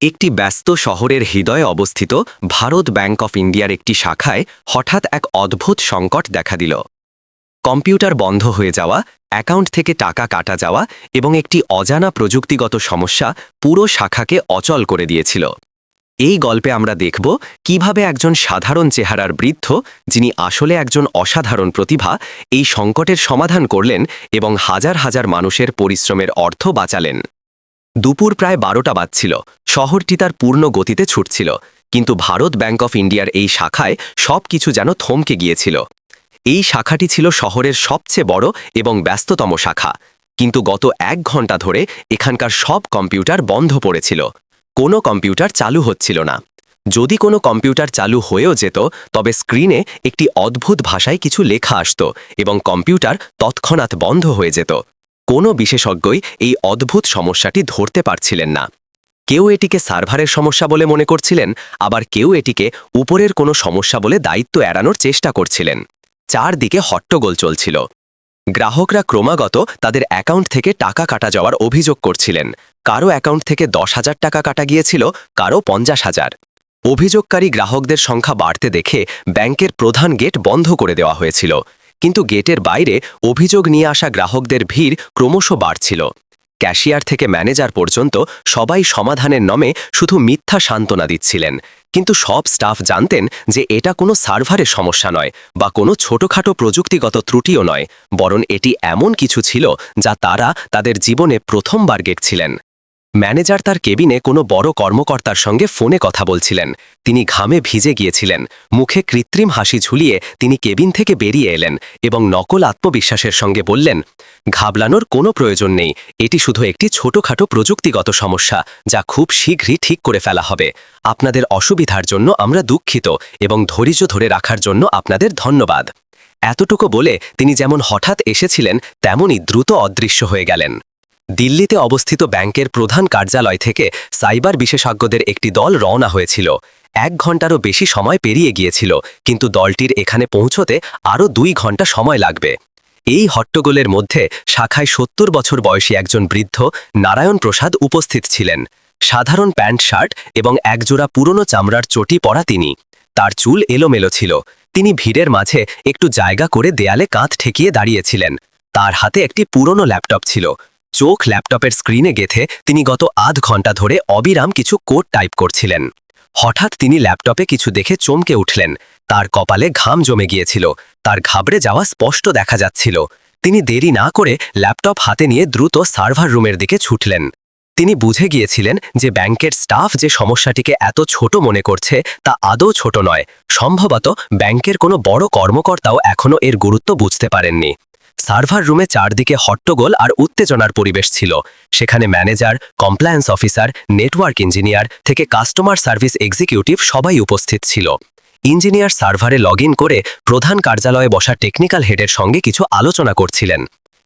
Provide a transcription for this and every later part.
একটি ব্যস্ত শহরের হৃদয়ে অবস্থিত ভারত ব্যাংক অফ ইন্ডিয়ার একটি শাখায় হঠাৎ এক অদ্ভুত সংকট দেখা দিল। কম্পিউটার বন্ধ হয়ে যাওয়া, অ্যাকাউন্ট থেকে টাকা কাটা যাওয়া এবং একটি অজানা প্রযুক্তিগত সমস্যা পুরো শাখাকে অচল করে দিয়েছিল। এই গল্পে আমরা দেখব কীভাবে একজন সাধারণ চেহারার বৃদ্ধ, যিনি আসলে একজন অসাধারণ প্রতিভা, এই সংকটের সমাধান করলেন এবং হাজার হাজার মানুষের পরিশ্রমের অর্থ বাঁচালেন। দুপুর প্রায় বারোটা বাজছিল। শহরটি তার পূর্ণ গতিতে ছুটছিল, কিন্তু ভারত ব্যাংক অফ ইন্ডিয়ার এই শাখায় সব কিছু যেন থমকে গিয়েছিল। এই শাখাটি ছিল শহরের সবচেয়ে বড় এবং ব্যস্ততম শাখা, কিন্তু গত এক ঘণ্টা ধরে এখানকার সব কম্পিউটার বন্ধ পড়েছিল। কোনো কম্পিউটার চালু হচ্ছিল না। যদি কোনো কম্পিউটার চালু হয়েও যেত, তবে স্ক্রিনে একটি অদ্ভুত ভাষায় কিছু লেখা আসত এবং কম্পিউটার তৎক্ষণাৎ বন্ধ হয়ে যেত। কোনো বিশেষজ্ঞই এই অদ্ভুত সমস্যাটি ধরতে পারছিলেন না। কেউ এটিকে সার্ভারের সমস্যা বলে মনে করছিলেন, আবার কেউ এটিকে উপরের কোনো সমস্যা বলে দায়িত্ব এড়ানোর চেষ্টা করছিলেন। চারদিকে হট্টগোল চলছিল। গ্রাহকরা ক্রমাগত তাদের অ্যাকাউন্ট থেকে টাকা কাটা যাওয়ার অভিযোগ করছিলেন। কারও অ্যাকাউন্ট থেকে দশ হাজার টাকা কাটা গিয়েছিল, কারও পঞ্চাশ হাজার। অভিযোগকারী গ্রাহকদের সংখ্যা বাড়তে দেখে ব্যাংকের প্রধান গেট বন্ধ করে দেওয়া হয়েছিল। কিন্তু গেটের বাইরে অভিযোগ নিয়ে আসা গ্রাহকদের ভিড় ক্রমশ বাড়ছিল। ক্যাশিয়ার থেকে ম্যানেজার পর্যন্ত সবাই সমাধানের নামে শুধু মিথ্যা সান্ত্বনা দিচ্ছিলেন। কিন্তু সব স্টাফ জানতেন যে এটা কোনো সার্ভারের সমস্যা নয় বা কোনো ছোটখাটো প্রযুক্তিগত ত্রুটিও নয়, বরং এটি এমন কিছু ছিল যা তারা তাদের জীবনে প্রথমবার গেটছিলেন। ম্যানেজার তার কেবিনে কোনো বড় কর্মকর্তার সঙ্গে ফোনে কথা বলছিলেন। তিনি ঘামে ভিজে গিয়েছিলেন। মুখে কৃত্রিম হাসি ঝুলিয়ে তিনি কেবিন থেকে বেরিয়ে এলেন এবং নকল আত্মবিশ্বাসের সঙ্গে বললেন, ঘাবলানোর কোনো প্রয়োজন নেই। এটি শুধু একটি ছোটখাটো প্রযুক্তিগত সমস্যা যা খুব শীঘ্রই ঠিক করে ফেলা হবে। আপনাদের অসুবিধার জন্য আমরা দুঃখিত এবং ধৈর্য ধরে রাখার জন্য আপনাদের ধন্যবাদ। এতটুকু বলে তিনি যেমন হঠাৎ এসেছিলেন, তেমনই দ্রুত অদৃশ্য হয়ে গেলেন। দিল্লিতে অবস্থিত ব্যাংকের প্রধান কার্যালয় থেকে সাইবার বিশেষজ্ঞদের একটি দল রওনা হয়েছিল। এক ঘন্টারও বেশি সময় পেরিয়ে গিয়েছিল, কিন্তু দলটির এখানে পৌঁছতে আরও দুই ঘণ্টা সময় লাগবে। এই হট্টগোলের মধ্যে শাখায় সত্তর বছর বয়সী একজন বৃদ্ধ নারায়ণ প্রসাদ উপস্থিত ছিলেন। সাধারণ প্যান্ট শার্ট এবং একজোড়া পুরনো চামড়ার চটি পরা তিনি। তার চুল এলোমেলো ছিল। তিনি ভিড়ের মাঝে একটু জায়গা করে দেয়ালে কাঁধ ঠেকিয়ে দাঁড়িয়েছিলেন। তার হাতে একটি পুরনো ল্যাপটপ ছিল। চোখ ল্যাপটপের স্ক্রিনে গেথে তিনি গত আধ ঘণ্টা ধরে অবিরাম কিছু কোড টাইপ করছিলেন। হঠাৎ তিনি ল্যাপটপে কিছু দেখে চমকে উঠলেন। তার কপালে ঘাম জমে গিয়েছিল। তার ঘাবড়ে যাওয়া স্পষ্ট দেখা যাচ্ছিল। তিনি দেরি না করে ল্যাপটপ হাতে নিয়ে দ্রুত সার্ভার রুমের দিকে ছুটলেন। তিনি বুঝে গিয়েছিলেন যে ব্যাংকের স্টাফ যে সমস্যাটিকে এত ছোট মনে করছে তা আদৌ ছোট নয়। সম্ভবত ব্যাংকের কোনো বড় কর্মকর্তাও এখনও এর গুরুত্ব বুঝতে পারেননি। সার্ভার রুমে চারদিকে হট্টগোল আর উত্তেজনার পরিবেশ ছিল। সেখানে manager, compliance officer, network engineer থেকে কাস্টমার সার্ভিস এক্সিকিউটিভ সবাই উপস্থিত ছিল। ইঞ্জিনিয়ার সার্ভারে লগ করে প্রধান কার্যালয়ে বসা টেকনিক্যাল হেডের সঙ্গে কিছু আলোচনা করছিলেন।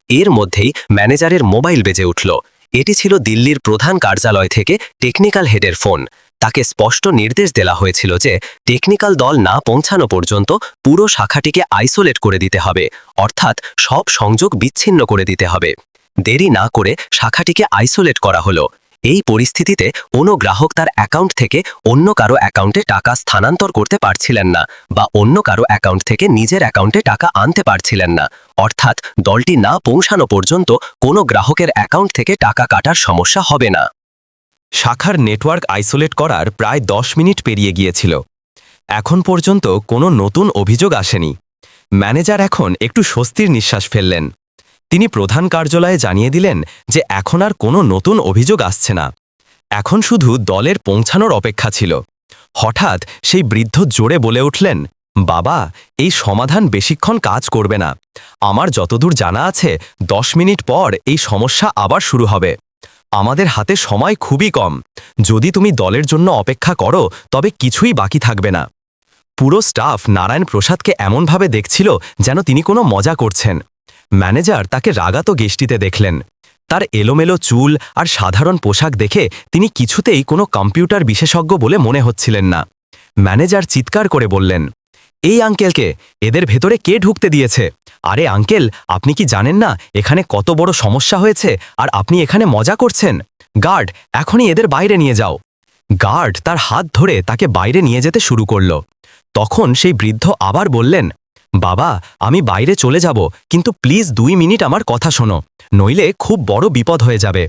এর মধ্যেই ম্যানেজারের মোবাইল বেজে উঠল। এটি ছিল দিল্লির প্রধান কার্যালয় থেকে টেকনিক্যাল হেডের ফোন। তাকে স্পষ্ট নির্দেশ দেওয়া হয়েছিল যে টেকনিক্যাল দল না পৌঁছানো পর্যন্ত পুরো শাখাটিকে আইসোলেট করে দিতে হবে, অর্থাৎ সব সংযোগ বিচ্ছিন্ন করে দিতে হবে। দেরি না করে শাখাটিকে আইসোলেট করা হলো। এই পরিস্থিতিতে কোনো গ্রাহক তার অ্যাকাউন্ট থেকে অন্য কারও অ্যাকাউন্টে টাকা স্থানান্তর করতে পারছিলেন না বা অন্য কারও অ্যাকাউন্ট থেকে নিজের অ্যাকাউন্টে টাকা আনতে পারছিলেন না। অর্থাৎ দলটি না পৌঁছানো পর্যন্ত কোনো গ্রাহকের অ্যাকাউন্ট থেকে টাকা কাটার সমস্যা হবে না। শাখার নেটওয়ার্ক আইসোলেট করার প্রায় দশ মিনিট পেরিয়ে গিয়েছিল। এখন পর্যন্ত কোনো নতুন অভিযোগ আসেনি। ম্যানেজার এখন একটু স্বস্তির নিঃশ্বাস ফেললেন। তিনি প্রধান কার্যালয়ে জানিয়ে দিলেন যে এখন আর কোনো নতুন অভিযোগ আসছে না। এখন শুধু দলের পৌঁছানোর অপেক্ষা ছিল। হঠাৎ সেই বৃদ্ধ জোরে বলে উঠলেন, বাবা, এই সমাধান বেশিক্ষণ কাজ করবে না। আমার যতদূর জানা আছে, দশ মিনিট পর এই সমস্যা আবার শুরু হবে। আমাদের হাতে সময় খুবই কম। যদি তুমি দলের জন্য অপেক্ষা করো, তবে কিছুই বাকি থাকবে না। পুরো স্টাফ নারায়ণ প্রসাদকে এমনভাবে দেখছিল যেন তিনি কোনো মজা করছেন। ম্যানেজার তাকে রাগাত গেষ্টিতে দেখলেন। তার এলোমেলো চুল আর সাধারণ পোশাক দেখে তিনি কিছুতেই কোনো কম্পিউটার বিশেষজ্ঞ বলে মনে হচ্ছিলেন না। ম্যানেজার চিৎকার করে বললেন এই আঙ্কেলকে, এদের ভেতরে কে ঢুকতে দিয়েছে? আরে আঙ্কেল, আপনি কি জানেন না এখানে কত বড় সমস্যা হয়েছে আর আপনি এখানে মজা করছেন? গার্ড, এখনই এদের বাইরে নিয়ে যাও। গার্ড তার হাত ধরে তাকে বাইরে নিয়ে যেতে শুরু করল। তখন সেই বৃদ্ধ আবার বললেন, বাবা, আমি বাইরে চলে যাব, কিন্তু প্লিজ দুই মিনিট আমার কথা শোনো, নইলে খুব বড় বিপদ হয়ে যাবে।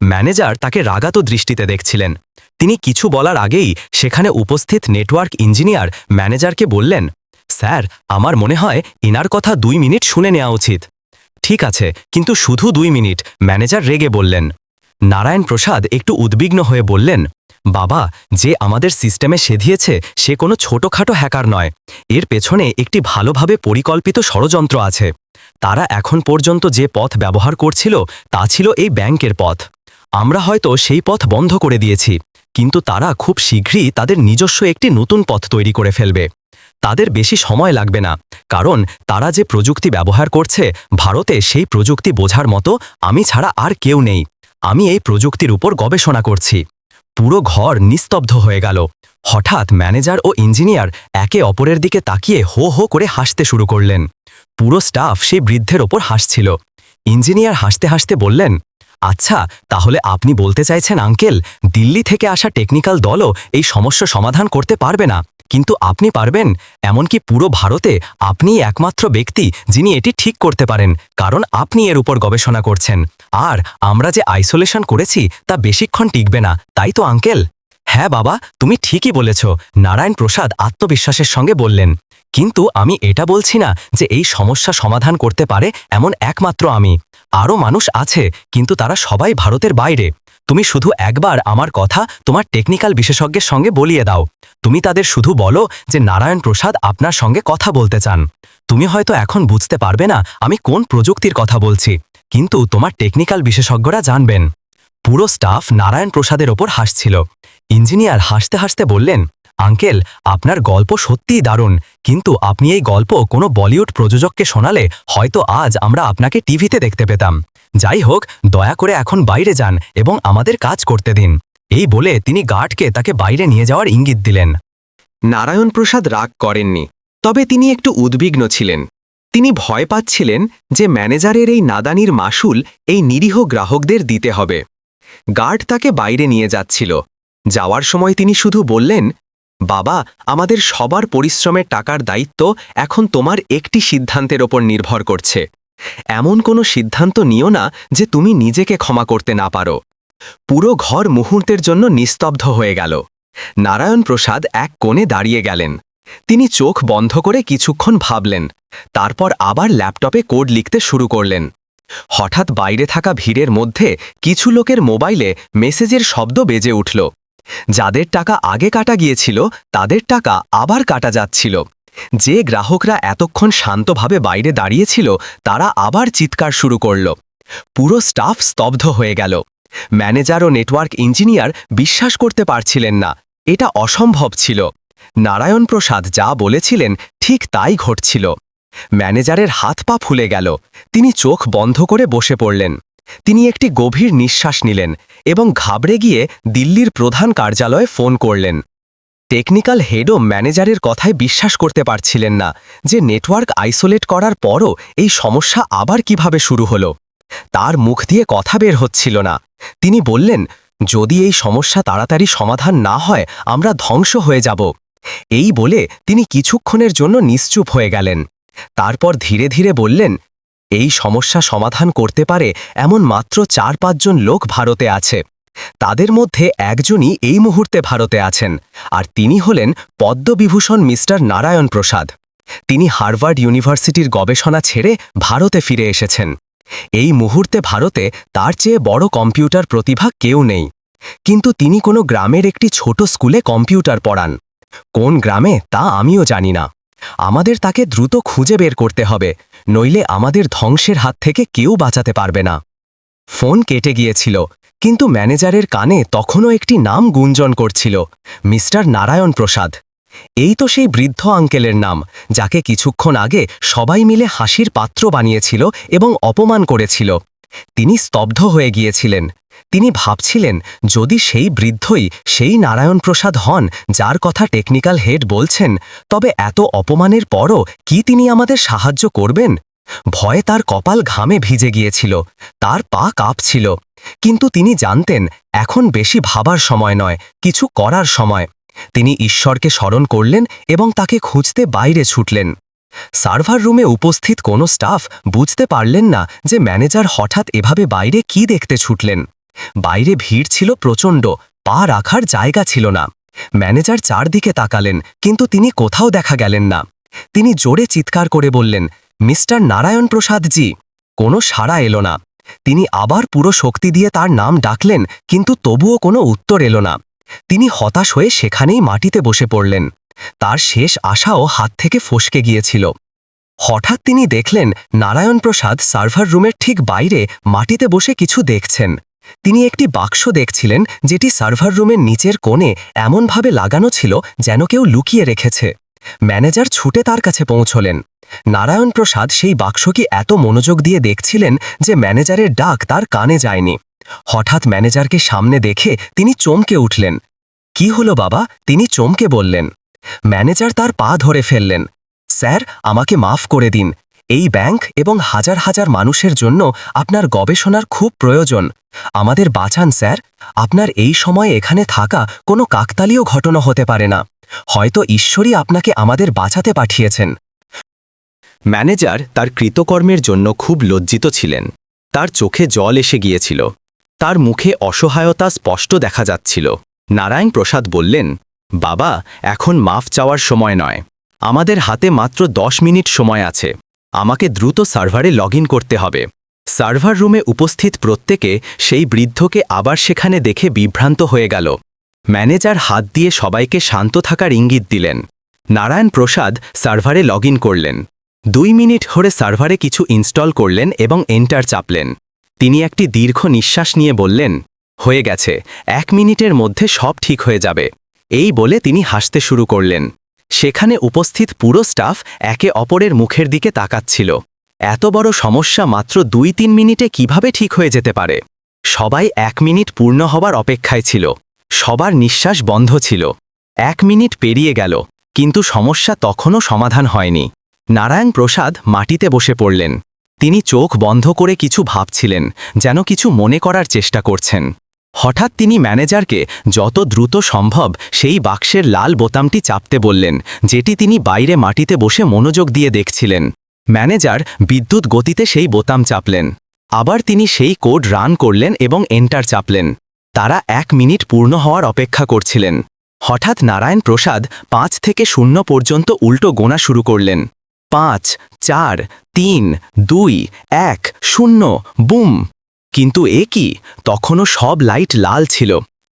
ম্যানেজার তাকে রাগাত দৃষ্টিতে দেখছিলেন। তিনি কিছু বলার আগেই সেখানে উপস্থিত নেটওয়ার্ক ইঞ্জিনিয়ার ম্যানেজারকে বললেন, স্যার, আমার মনে হয় ইনার কথা দুই মিনিট শুনে নেওয়া উচিত। ঠিক আছে, কিন্তু শুধু দুই মিনিট, ম্যানেজার রেগে বললেন। নারায়ণ প্রসাদ একটু উদ্বিগ্ন হয়ে বললেন, বাবা, যে আমাদের সিস্টেমে সেধিয়েছে সে কোনো ছোটখাটো হ্যাকার নয়। এর পেছনে একটি ভালোভাবে পরিকল্পিত ষড়যন্ত্র আছে। তারা এখন পর্যন্ত যে পথ ব্যবহার করছিল, তা ছিল এই ব্যাংকের পথ। আমরা হয়তো সেই পথ বন্ধ করে দিয়েছি, কিন্তু তারা খুব শীঘ্রই তাদের নিজস্ব একটি নতুন পথ তৈরি করে ফেলবে। তাদের বেশি সময় লাগবে না, কারণ তারা যে প্রযুক্তি ব্যবহার করছে, ভারতে সেই প্রযুক্তি বোঝার মতো আমি ছাড়া আর কেউ নেই। আমি এই প্রযুক্তির উপর গবেষণা করছি। পুরো ঘর নিস্তব্ধ হয়ে গেল। হঠাৎ ম্যানেজার ও ইঞ্জিনিয়ার একে অপরের দিকে তাকিয়ে হো হো করে হাসতে শুরু করলেন। পুরো স্টাফ সেই বৃদ্ধের ওপর হাসছিল। ইঞ্জিনিয়ার হাসতে হাসতে বললেন আচ্ছা তাহলে আপনি বলতে চাইছেন, আঙ্কেল, দিল্লি থেকে আসা টেকনিক্যাল দলও এই সমস্যা সমাধান করতে পারবে না। কিন্তু আপনি পারবেন, এমনকি পুরো ভারতে আপনিই একমাত্র ব্যক্তি যিনি এটি ঠিক করতে পারেন, কারণ আপনি এর উপর গবেষণা করছেন। আর আমরা যে আইসোলেশন করেছি, তা বেশিক্ষণ টিকবে না, তাই তো, আঙ্কেল? হ্যাঁ বাবা, তুমি ঠিকই বলেছ, নারায়ণ প্রসাদ আত্মবিশ্বাসের সঙ্গে বললেন। কিন্তু আমি এটা বলছি না যে এই সমস্যা সমাধান করতে পারে এমন একমাত্র আমি। আরও মানুষ আছে, কিন্তু তারা সবাই ভারতের বাইরে। তুমি শুধু একবার আমার কথা তোমার টেকনিক্যাল বিশেষজ্ঞের সঙ্গে বলিয়ে দাও। তুমি তাদের শুধু বলো যে নারায়ণ প্রসাদ আপনার সঙ্গে কথা বলতে চান। তুমি হয়তো এখন বুঝতে পারবে না আমি কোন প্রযুক্তির কথা বলছি, কিন্তু তোমার টেকনিক্যাল বিশেষজ্ঞরা জানবেন। পুরো স্টাফ নারায়ণ প্রসাদের ওপর হাসছিল। ইঞ্জিনিয়ার হাসতে হাসতে বললেন আঙ্কেল, আপনার গল্প সত্যিই দারুণ। কিন্তু আপনি এই গল্প কোনো বলিউড প্রযোজককে শোনালে হয়তো আজ আমরা আপনাকে টিভিতে দেখতে পেতাম। যাই হোক, দয়া করে এখন বাইরে যান এবং আমাদের কাজ করতে দিন। এই বলে তিনি গার্ডকে তাকে বাইরে নিয়ে যাওয়ার ইঙ্গিত দিলেন। নারায়ণ প্রসাদ রাগ করেননি, তবে তিনি একটু উদ্বিগ্ন ছিলেন। তিনি ভয় পাচ্ছিলেন যে ম্যানেজারের এই নাদানির মাসুল এই নিরীহ গ্রাহকদের দিতে হবে। গার্ড তাকে বাইরে নিয়ে যাচ্ছিল। যাওয়ার সময় তিনি শুধু বললেন বাবা, আমাদের সবার পরিশ্রমের টাকার দায়িত্ব এখন তোমার একটি সিদ্ধান্তের ওপর নির্ভর করছে। এমন কোনো সিদ্ধান্ত নিও না যে তুমি নিজেকে ক্ষমা করতে না পারো। পুরো ঘর মুহূর্তের জন্য নিস্তব্ধ হয়ে গেল। নারায়ণ প্রসাদ এক কোণে দাঁড়িয়ে গেলেন। তিনি চোখ বন্ধ করে কিছুক্ষণ ভাবলেন। তারপর আবার ল্যাপটপে কোড লিখতে শুরু করলেন। হঠাৎ বাইরে থাকা ভিড়ের মধ্যে কিছু লোকের মোবাইলে মেসেজের শব্দ বেজে উঠল। যাদের টাকা আগে কাটা গিয়েছিল, তাদের টাকা আবার কাটা যাচ্ছিল। যে গ্রাহকরা এতক্ষণ শান্তভাবে বাইরে দাঁড়িয়েছিল, তারা আবার চিৎকার শুরু করল। পুরো স্টাফ স্তব্ধ হয়ে গেল। ম্যানেজার ও নেটওয়ার্ক ইঞ্জিনিয়ার বিশ্বাস করতে পারছিলেন না। এটা অসম্ভব ছিল। নারায়ণ প্রসাদ যা বলেছিলেন ঠিক তাই ঘটছিল। ম্যানেজারের হাত পা ফুলে গেল। তিনি চোখ বন্ধ করে বসে পড়লেন। তিনি একটি গভীর নিঃশ্বাস নিলেন। এবং ঘাবড়ে গিয়ে দিল্লির প্রধান কার্যালয়ে ফোন করলেন। টেকনিক্যাল হেডও ম্যানেজারের কথায় বিশ্বাস করতে পারছিলেন না যে নেটওয়ার্ক আইসোলেট করার পরও এই সমস্যা আবার কীভাবে শুরু হলো। তার মুখ দিয়ে কথা বের হচ্ছিল না। তিনি বললেন, যদি এই সমস্যা তাড়াতাড়ি সমাধান না হয়, আমরা ধ্বংস হয়ে যাব। এই বলে তিনি কিছুক্ষণের জন্য নিশ্চুপ হয়ে গেলেন। তারপর ধীরে ধীরে বললেন এই সমস্যা সমাধান করতে পারে এমন মাত্র চার পাঁচজন লোক ভারতে আছে। তাদের মধ্যে একজনই এই মুহূর্তে ভারতে আছেন, আর তিনি হলেন পদ্মবিভূষণ মিস্টার নারায়ণ প্রসাদ। তিনি হার্ভার্ড ইউনিভার্সিটির গবেষণা ছেড়ে ভারতে ফিরে এসেছেন। এই মুহূর্তে ভারতে তার চেয়ে বড় কম্পিউটার প্রতিভা কেউ নেই। কিন্তু তিনি কোনো গ্রামের একটি ছোট স্কুলে কম্পিউটার পড়ান। কোন গ্রামে তা আমিও জানি না। আমাদের তাকে দ্রুত খুঁজে বের করতে হবে, নইলে আমাদের ধ্বংসের হাত থেকে কেউ বাঁচাতে পারবে না। ফোন কেটে গিয়েছিল, কিন্তু ম্যানেজারের কানে তখনও একটি নাম গুঞ্জন করছিল, মিস্টার নারায়ণ প্রসাদ। এই তো সেই বৃদ্ধ আঙ্কেলের নাম, যাকে কিছুক্ষণ আগে সবাই মিলে হাসির পাত্র বানিয়েছিল এবং অপমান করেছিল। তিনি স্তব্ধ হয়ে গিয়েছিলেন। তিনি ভাবছিলেন, যদি সেই বৃদ্ধই সেই নারায়ণ প্রসাদ হন, যার কথা টেকনিক্যাল হেড বলছেন, তবে এত অপমানের পরও কি তিনি আমাদের সাহায্য করবেন? ভয়ে তার কপাল ঘামে ভিজে গিয়েছিল, তার পা কাঁপছিল। কিন্তু তিনি জানতেন, এখন বেশি ভাবার সময় নয়, কিছু করার সময়। তিনি ঈশ্বরকে স্মরণ করলেন এবং তাকে খুঁজতে বাইরে ছুটলেন। সার্ভার রুমে উপস্থিত কোনো স্টাফ বুঝতে পারলেন না যে ম্যানেজার হঠাৎ এভাবে বাইরে কি দেখতে ছুটলেন। বাইরে ভিড় ছিল প্রচণ্ড, পা রাখার জায়গা ছিল না। ম্যানেজার চারদিকে তাকালেন, কিন্তু তিনি কোথাও দেখা গেলেন না। তিনি জোরে চিৎকার করে বললেন, মিস্টার নারায়ণ প্রসাদ জি, কোনো সাড়া এলো না। তিনি আবার পুরো শক্তি দিয়ে তার নাম ডাকলেন, কিন্তু তবুও কোনো উত্তর এলো না। তিনি হতাশ হয়ে সেখানেই মাটিতে বসে পড়লেন। তার শেষ আশাও হাত থেকে ফসকে গিয়েছিল। হঠাৎ তিনি দেখলেন, নারায়ণ প্রসাদ সার্ভার রুমের ঠিক বাইরে মাটিতে বসে কিছু দেখছেন। তিনি একটি বাক্স দেখছিলেন যেটি সার্ভার রুমের নিচের কোণে এমনভাবে লাগানো ছিল যেন কেউ লুকিয়ে রেখেছে। ম্যানেজার ছুটে তার কাছে পৌঁছলেন। নারায়ণ প্রসাদ সেই বাক্সকে এত মনোযোগ দিয়ে দেখছিলেন যে ম্যানেজারের ডাক তার কানে যায়নি। হঠাৎ ম্যানেজারকে সামনে দেখে তিনি চমকে উঠলেন। কি হলো বাবা? তিনি চমকে বললেন। ম্যানেজার তার পা ধরে ফেললেন। স্যার, আমাকে মাফ করে দিন। এই ব্যাংক এবং হাজার হাজার মানুষের জন্য আপনার গবেষণার খুব প্রয়োজন। আমাদের বাঁচান, স্যার। আপনার এই সময়ে এখানে থাকা কোনো কাকতালীয় ঘটনা হতে পারে না। হয়তো ঈশ্বরই আপনাকে আমাদের বাঁচাতে পাঠিয়েছেন। ম্যানেজার তার কৃতকর্মের জন্য খুব লজ্জিত ছিলেন। তার চোখে জল এসে গিয়েছিল। তার মুখে অসহায়তা স্পষ্ট দেখা যাচ্ছিল। নারায়ণ প্রসাদ বললেন, বাবা, এখন মাফ চাওয়ার সময় নয়। আমাদের হাতে মাত্র দশ মিনিট সময় আছে। আমাকে দ্রুত সার্ভারে লগ করতে হবে। সার্ভার রুমে উপস্থিত প্রত্যেকে সেই বৃদ্ধকে আবার সেখানে দেখে বিভ্রান্ত হয়ে গেল। ম্যানেজার হাত দিয়ে সবাইকে শান্ত থাকার ইঙ্গিত দিলেন। নারায়ণ প্রসাদ সার্ভারে লগ করলেন। দুই মিনিট ধরে সার্ভারে কিছু ইনস্টল করলেন এবং এন্টার চাপলেন। তিনি একটি দীর্ঘ নিঃশ্বাস নিয়ে বললেন, হয়ে গেছে, এক মিনিটের মধ্যে সব ঠিক হয়ে যাবে। এই বলে তিনি হাসতে শুরু করলেন। সেখানে উপস্থিত পুরো স্টাফ একে অপরের মুখের দিকে তাকাচ্ছিল। এত বড় সমস্যা মাত্র দুই তিন মিনিটে কীভাবে ঠিক হয়ে যেতে পারে? সবাই এক মিনিট পূর্ণ হবার অপেক্ষায় ছিল। সবার নিঃশ্বাস বন্ধ ছিল। এক মিনিট পেরিয়ে গেল, কিন্তু সমস্যা তখনও সমাধান হয়নি। নারায়ণ প্রসাদ মাটিতে বসে পড়লেন। তিনি চোখ বন্ধ করে কিছু ভাবছিলেন, যেন কিছু মনে করার চেষ্টা করছেন। হঠাৎ তিনি ম্যানেজারকে যত দ্রুত সম্ভব সেই বাক্সের লাল বোতামটি চাপতে বললেন, যেটি তিনি বাইরে মাটিতে বসে মনোযোগ দিয়ে দেখছিলেন। ম্যানেজার বিদ্যুৎ গতিতে সেই বোতাম চাপলেন। আবার তিনি সেই কোড রান করলেন এবং এন্টার চাপলেন। তারা এক মিনিট পূর্ণ হওয়ার অপেক্ষা করছিলেন। হঠাৎ নারায়ণ প্রসাদ পাঁচ থেকে শূন্য পর্যন্ত উল্টো গোনা শুরু করলেন। পাঁচ, চার, তিন, দুই, এক, শূন্য, বুম! কিন্তু এ কি? তখনও সব লাইট লাল ছিল।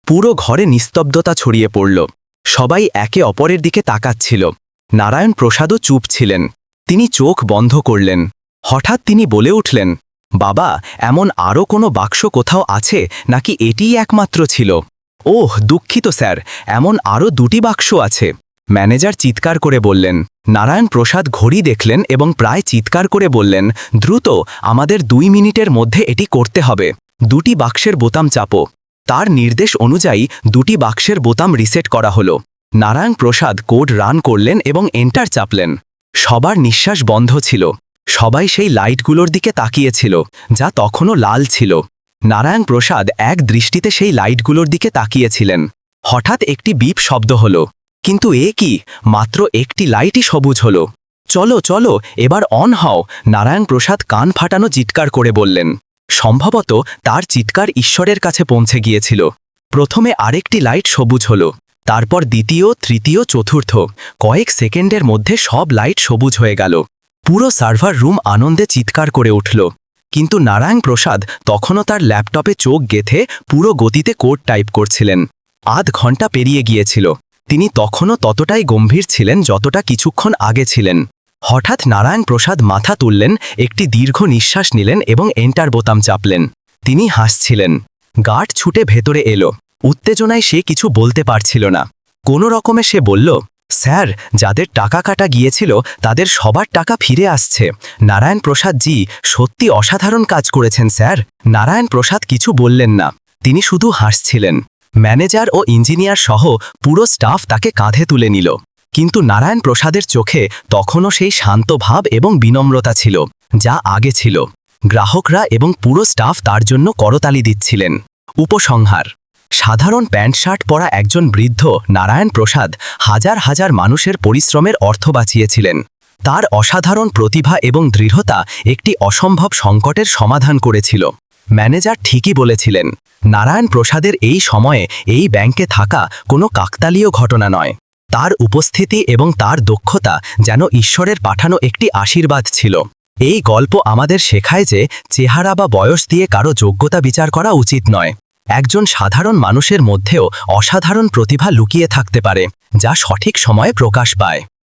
পুরো ঘরে নিস্তব্ধতা ছড়িয়ে পড়ল। সবাই একে অপরের দিকে তাকাচ্ছিল। নারায়ণ প্রসাদও চুপ ছিলেন। তিনি চোখ বন্ধ করলেন। হঠাৎ তিনি বলে উঠলেন, বাবা, এমন আরও কোনো বাক্স কোথাও আছে নাকি এটিই একমাত্র ছিল? ওহ, দুঃখিত স্যার, এমন আরও দুটি বাক্স আছে। ম্যানেজার চিৎকার করে বললেন, নারায়ণ প্রসাদ ঘড়ি দেখলেন এবং প্রায় চিৎকার করে বললেন, দ্রুত, আমাদের দুই মিনিটের মধ্যে এটি করতে হবে। দুটি বাক্সের বোতাম চাপো। তার নির্দেশ অনুযায়ী দুটি বাক্সের বোতাম রিসেট করা হলো। নারায়ণ প্রসাদ কোড রান করলেন এবং এন্টার চাপলেন। সবার নিঃশ্বাস বন্ধ ছিল। সবাই সেই লাইটগুলোর দিকে তাকিয়েছিল, যা তখনও লাল ছিল। নারায়ণ প্রসাদ এক দৃষ্টিতে সেই লাইটগুলোর দিকে তাকিয়েছিলেন। হঠাৎ একটি বিপ শব্দ হলো। কিন্তু এ কি? মাত্র একটি লাইটই সবুজ হলো। চলো চলো, এবার অন হও, নারায়ণ প্রসাদ কান ফাটানো চিৎকার করে বললেন। সম্ভবত তার চিৎকার ঈশ্বরের কাছে পৌঁছে গিয়েছিল। প্রথমে আরেকটি লাইট সবুজ হলো, তারপর দ্বিতীয়, তৃতীয়, চতুর্থ। কয়েক সেকেন্ডের মধ্যে সব লাইট সবুজ হয়ে গেল। পুরো সার্ভার রুম আনন্দে চিৎকার করে উঠল। কিন্তু নারায়ণ প্রসাদ তখনও তার ল্যাপটপে চোখ গেথে পুরো গতিতে কোড টাইপ করছিলেন। আধ ঘণ্টা পেরিয়ে গিয়েছিল। তিনি তখনও ততটাই গম্ভীর ছিলেন যতটা কিছুক্ষণ আগে ছিলেন। হঠাৎ নারায়ণ প্রসাদ মাথা তুললেন, একটি দীর্ঘ নিঃশ্বাস নিলেন এবং এন্টার বোতাম চাপলেন। তিনি হাসছিলেন। গার্ড ছুটে ভেতরে এলো। উত্তেজনায় সে কিছু বলতে পারছিল না। কোনো রকমে সে বলল, স্যার, যাদের টাকা কাটা গিয়েছিল, তাদের সবার টাকা ফিরে আসছে। নারায়ণ প্রসাদ জি, সত্যি অসাধারণ কাজ করেছেন, স্যার। নারায়ণ প্রসাদ কিছু বললেন না। তিনি শুধু হাসছিলেন। ম্যানেজার ও ইঞ্জিনিয়ার সহ পুরো স্টাফ তাকে কাঁধে তুলে নিল। কিন্তু নারায়ণ প্রসাদের চোখে তখনও সেই শান্ত ভাব এবং বিনম্রতা ছিল, যা আগে ছিল। গ্রাহকরা এবং পুরো স্টাফ তার জন্য করতালি দিচ্ছিলেন। উপসংহার, সাধারণ প্যান্ট শার্ট পরা একজন বৃদ্ধ নারায়ণ প্রসাদ হাজার হাজার মানুষের পরিশ্রমের অর্থ বাঁচিয়েছিলেন। তার অসাধারণ প্রতিভা এবং দৃঢ়তা একটি অসম্ভব সংকটের সমাধান করেছিল। ম্যানেজার ঠিকই বলেছিলেন নারায়ণ প্রসাদের এই সময়ে এই ব্যাংকে থাকা কোনো কাকতালীয় ঘটনা নয়। তার উপস্থিতি এবং তার দক্ষতা যেন ঈশ্বরের পাঠানো একটি আশীর্বাদ ছিল। এই গল্প আমাদের শেখায় যে চেহারা বা বয়স দিয়ে কারও যোগ্যতা বিচার করা উচিত নয়। একজন সাধারণ মানুষের মধ্যেও অসাধারণ প্রতিভা লুকিয়ে থাকতে পারে, যা সঠিক সময়ে প্রকাশ পায়।